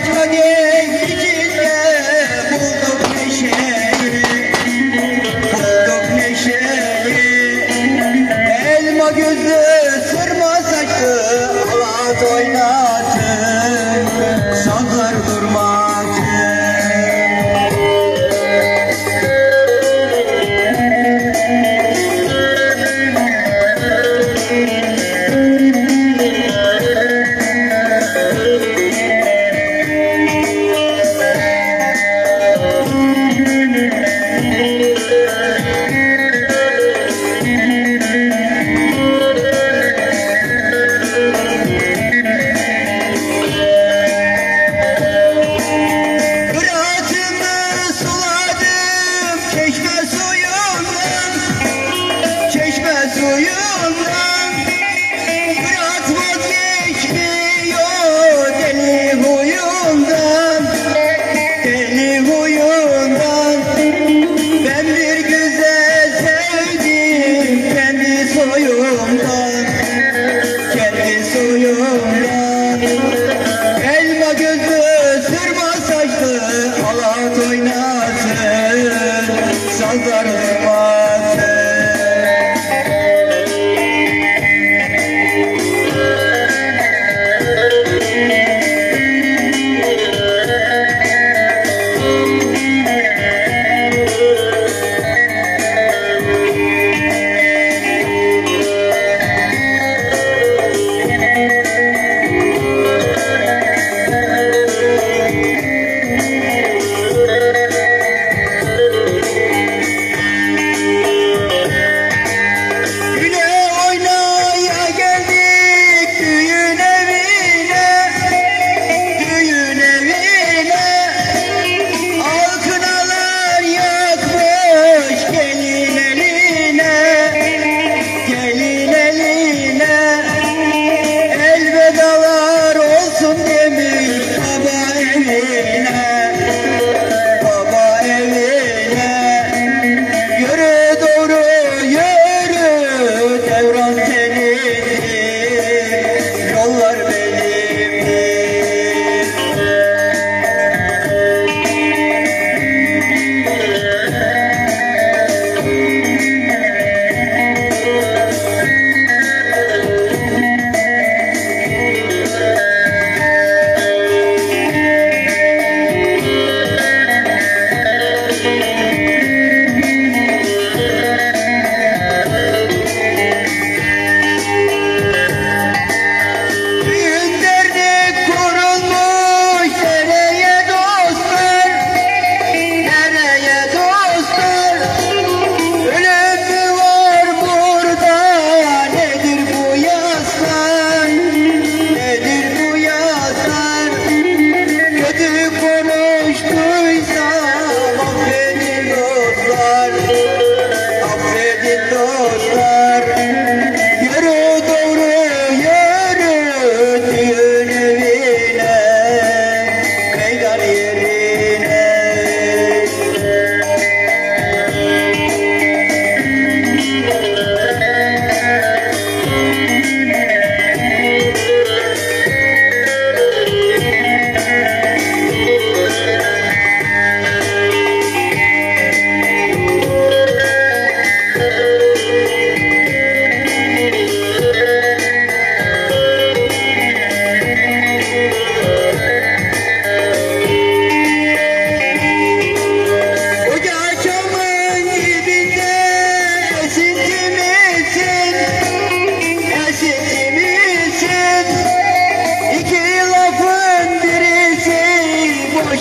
Congratulations!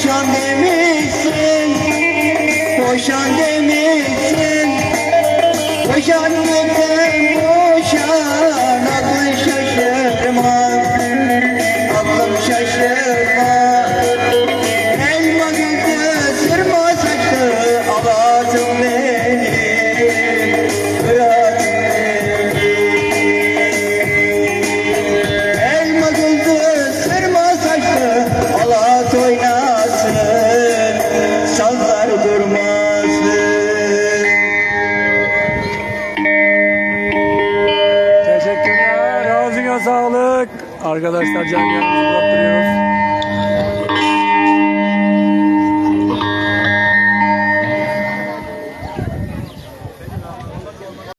Boşan demişsin Boşan demişsin. Boşan demişsin Arkadaşlar can yardımcı bıraktırıyoruz.